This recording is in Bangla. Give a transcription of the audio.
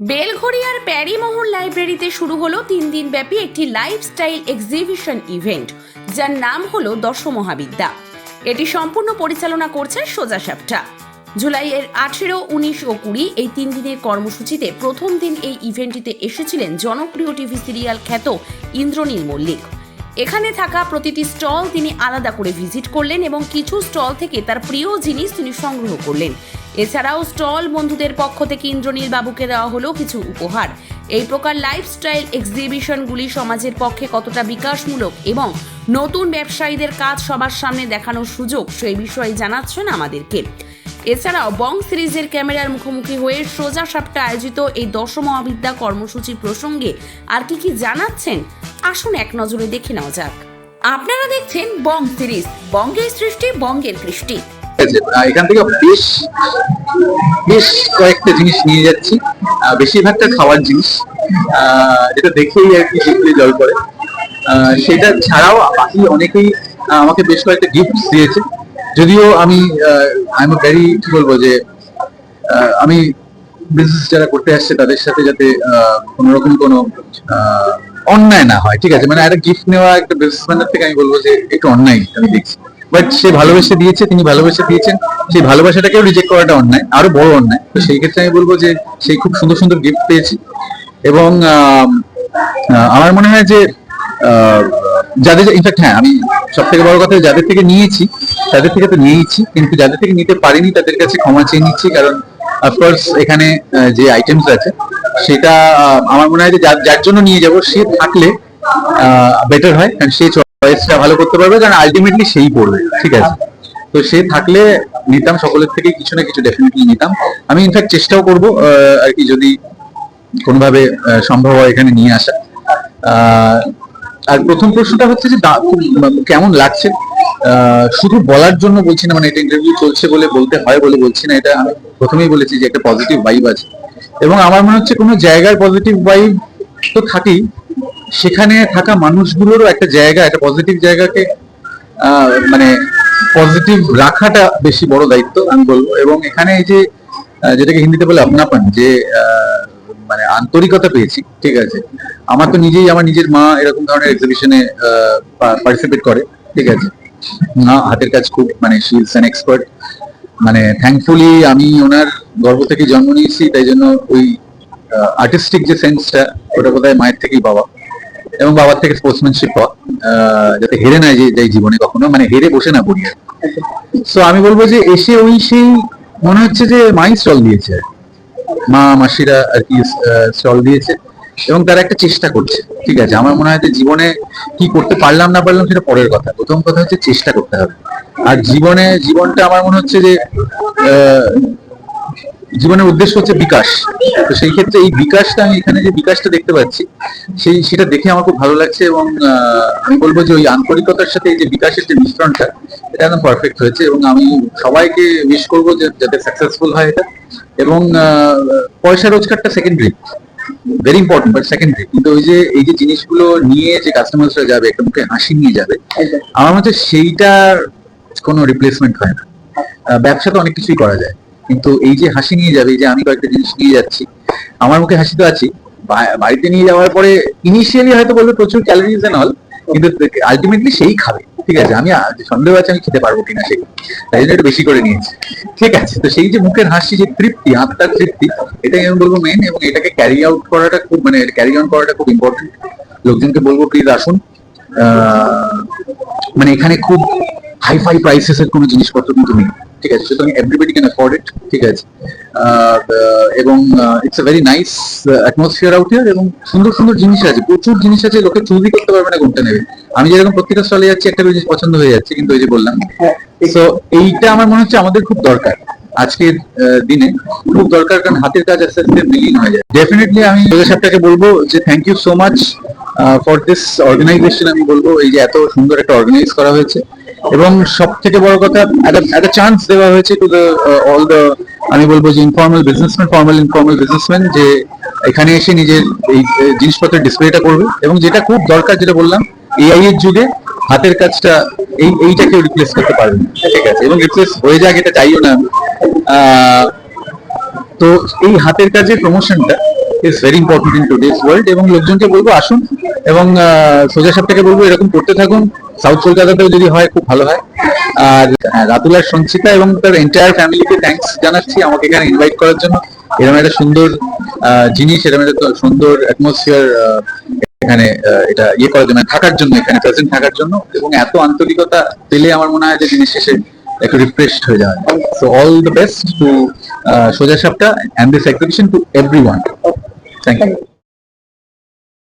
বেলঘড়িয়ার প্যারিমোহন লাইব্রেরিতে শুরু হলো তিন দিন ব্যাপী একটি লাইফস্টাইল এক্সিবিশন ইভেন্ট যার নাম হলো দশ মহাবিদ্যা এটি সম্পূর্ণ পরিচালনা করছে সোজা সাপটা। জুলাইয়ের আঠেরো, উনিশ ও কুড়ি এই তিন দিনের কর্মসূচিতে প্রথম দিন এই ইভেন্টটিতে এসেছিলেন জনপ্রিয় টিভি সিরিয়াল খ্যাত ইন্দ্রনীল মল্লিক। এখানে থাকা প্রতিটি স্টল তিনি আলাদা করে ভিজিট করলেন এবং কিছু স্টল থেকে তার প্রিয় জিনিস তিনি সংগ্রহ করলেন। এছাড়াও স্টল বন্ধুদের পক্ষ থেকে ইন্দ্রনীল বাবুকে দেওয়া হলো কিছু উপহার। এই প্রকার লাইফস্টাইল এক্সিবিশনগুলি সমাজের পক্ষে কতটা বিকাশমূলক এবং নতুন ব্যবসায়ীদের কাজ সবার সামনে দেখানোর সুযোগ সেই বিষয়ে জানাচ্ছেন আমাদেরকে। এছাড়াও বং সিরিজের ক্যামেরার মুখোমুখি হয়ে সোজা সাপটা আয়োজিত এই দশম অবিদ্যা কর্মসূচি প্রসঙ্গে আর কি কি জানাচ্ছেন আসুন এক নজরে দেখে নেওয়া যাক। আপনারা দেখছেন বং সিরিজ, বঙ্গের সৃষ্টি, বঙ্গের কৃষ্টি। এখান থেকে বেশ বেশ কয়েকটা জিনিস নিয়ে যাচ্ছি। বেশিরভাগটা খাওয়ার জিনিস। যেটা দেখেই আর কি জিভে জল করে সেটা ছাড়াও বাকি অনেকেই আমাকে বেশ কয়েকটা গিফট দিয়েছে। যদিও আমি আই এম ভেরি কি বলব যে আমি বিজনেস যারা করতে আসছে তাদের সাথে যাতে কোনো রকম কোনো অন্যায় না হয়, ঠিক আছে? মানে একটা গিফট নেওয়া একটা বিজনেসম্যানের থেকে আমি বলব যে একটু অন্যায়, আমি দেখছি বাট সে ভালোবেসে দিয়েছে, তিনি ভালোবেসে দিয়েছেন, সেই ভালোবাসাটাকেও রিজেক্ট করাটা অন্যায়, আরও বড় অন্যায়। তো সেই ক্ষেত্রে আমি বলব যে সেই খুব সুন্দর সুন্দর গিফট পেয়েছি। এবং আমার মনে হয় যে যাদের ইনফ্যাক্ট হ্যাঁ আমি সব থেকে বড় কথা যাদের থেকে নিয়েছি, তাদের থেকে তো নিয়েইছি কিন্তু যাদের থেকে নিতে পারিনি, তাদের কাছে ক্ষমা চেয়ে নিচ্ছি। কারণ অফকোর্স এখানে যে আইটেমস আছে সেটা আমার মনে হয় যে যার জন্য নিয়ে যাব, সে থাকলে বেটার হয়। কারণ সে চয়েসটা ভালো করতে পারবে, কারণ আলটিমেটলি সেই পড়বে, ঠিক আছে? তো সে থাকলে নিতাম, সকলের থেকে কিছু না কিছু ডেফিনেটলি নিতাম। আমি ইনফ্যাক্ট চেষ্টাও করব আর কি যদি কোনোভাবে সম্ভব হয় এখানে নিয়ে আসা। আর প্রথম প্রশ্নটা হচ্ছে যে কেমন লাগছে? শুধু বলার জন্য বলছি না মানে এটা ইন্টারভিউ চলছে বলে বলতে হয় বলে বলছি না, এটা আমি প্রথমেই বলেছি যে একটা পজিটিভ ভাইব আছে। এবং আমার মনে হচ্ছে কোনো জায়গার পজিটিভ ভাইব তো থাকেই। সেখানে থাকা মানুষগুলোরও একটা জায়গা, একটা পজিটিভ জায়গাকে মানে পজিটিভ রাখাটা বেশি বড় দায়িত্ব আমি বলব। এবং এখানে এই যে যেটাকে হিন্দিতে বলে আপনাপন যে মানে আন্তরিকতা পেয়েছি, ঠিক আছে? আমার তো নিজেই, আমার নিজের মা এরকম ধরনের এক্সিবিশনে পার্টিসিপেট করে, ঠিক আছে? মা হাতের কাজ খুব মানে শি ইজ অ্যান এক্সপার্ট মানে থ্যাঙ্কফুলি আমি ওনার গর্ভ থেকে জন্ম নিয়েছি, তাই জন্য ওই আর্টিস্টিক যে সেন্সটা ওটা বোধহয় মায়ের থেকেই পাওয়া এবং বাবার থেকে স্পোর্টসম্যানশিপ পাওয়া যাতে হেরে না যাই জীবনে কখনো মানে হেরে বসে না পড়ি সো আমি বলব যে এসে ওই সেই, মনে হচ্ছে যে মাই স্টল দিয়েছে। মা, মাসিরা আর কি স্টল দিয়েছে এবং তারা একটা চেষ্টা করছে, ঠিক আছে? আমার মনে হয় যে জীবনে কি করতে পারলাম না পারলাম সেটা পরের কথা। প্রথম কথা হচ্ছে চেষ্টা করতে হবে। আর জীবনে, জীবনটা আমার মনে হচ্ছে যে জীবনের উদ্দেশ্য হচ্ছে বিকাশ। তো সেই ক্ষেত্রে এই বিকাশটা, আমি এখানে যে বিকাশটা দেখতে পাচ্ছি, সেই, সেটা দেখে আমার খুব ভালো লাগছে এবং আমি বলব যে ওই আন্তরিকতার সাথে এই যে বিকাশের যে মিশ্রণটা, এটা একদম পারফেক্ট হয়েছে এবং আমি সবাইকে উইশ করব যে, যাতে সাকসেসফুল হয় এটা। এবং পয়সা রোজগারটা secondary very important but secondary কিন্তু ওই যে, এই যে জিনিসগুলো নিয়ে যে কাস্টমার্সরা যাবে একটা মুখে হাসি নিয়ে যাবে, আমার মতে সেইটার কোনো রিপ্লেসমেন্ট হয় না। ব্যবসা তো অনেক কিছুই করা যায়। কিন্তু এই যে হাসি নিয়ে যাবে যে আমি কয়েকটা জিনিস নিয়ে যাচ্ছি, আমার মুখে হাসি তো আছি বাড়িতে নিয়ে যাওয়ার পরে ইনিশিয়ালি হয়তো বলবে প্রচুর ক্যালোরিজ এন্ড অল কিন্তু আলটিমেটলি সেই খাবে। ঠিক আছে, আমি সন্দেহ আছে আমি খেতে পারব কিনা সেই, তাই জন্য একটু বেশি করে নিয়েছি। ঠিক আছে, তো সেই যে মুখের হাসি, যে তৃপ্তি, আত্মার তৃপ্তি, এটাই আমি বলব মেন এবং এটাকে ক্যারি আউট করাটা খুব মানে ক্যারি অন করাটা খুব ইম্পর্টেন্ট লোকজনকে বলব প্লিজ আসুন। মানে এখানে খুব হাই ফাই প্রাইসেস এর কোনো জিনিসপত্র কিন্তু নেই। ঠিক আছে, সুতরাং এভরিবডি ক্যান অ্যাফোর্ড ইট ঠিক আছে। এবং it's a very nice atmosphere out here এবং সুন্দর সুন্দর জিনিস আছে, প্রচুর জিনিস আছে, লোকে চুরি করতে পারবে না কোনটা নেবে। আমি যেরকম প্রত্যেকটা স্টলে যাচ্ছি, একটা জিনিস পছন্দ হয়ে যাচ্ছে, কিন্তু ওই যে বললাম। তো এইটা আমার মনে হচ্ছে আমাদের খুব দরকার আজকের দিনে। খুব দরকার, কারণ হাতের কাজ আস্তে আস্তে বিলীন হয়ে যায়। ডেফিনেটলি আমি সাহেবটাকে বলব যে thank you so much for this organization আমি বলব, এই যে এত সুন্দর একটা অর্গানাইজ করা হয়েছে। এবং সব থেকে বড় কথা একটা চান্স দেওয়া হয়েছে টু দ্য অল দ্য আমি বলব যে informal businessman formal informal businessman যে এখানে এসে নিজের এই জিনিসপত্রের ডিসপ্লেটা করবে। এবং যেটা খুব দরকার, যেটা বললাম এআই এর যুগে হাতের কাজটা এই, এইটাকে রিপ্লেস করতে পারবে ঠিক আছে? এবং রিপ্লেস হয়ে যাক, এটা চাইও না তো এই হাতের কাজের প্রমোশনটা is very important in today's world এবং লোকজনকে বলব, আসুন এবং সোজা সাপটাকে বলব, এরকম করতে থাকুন। সাউথ কলকাতাতেও যদি হয় খুব ভালো হয়। আর হ্যাঁ, রাতুল আর সঞ্চিতা এবং তার এন্টায়ার ফ্যামিলিকে থ্যাঙ্কস জানাচ্ছি আমাকে এখানে ইনভাইট করার জন্য। এরকম একটা সুন্দর জিনিস এরকম একটা সুন্দর অ্যাটমসফিয়ার এখানে এটা ইয়ে করার জন্য থাকার জন্য এখানে প্রেজেন্ট থাকার জন্য। এবং এত আন্তরিকতা পেলে আমার মনে হয় যে জিনিস শেষে একটু রিফ্রেশড হয়ে যাবে। So all the best to সোজা সাপটা and this exhibition to everyone thank you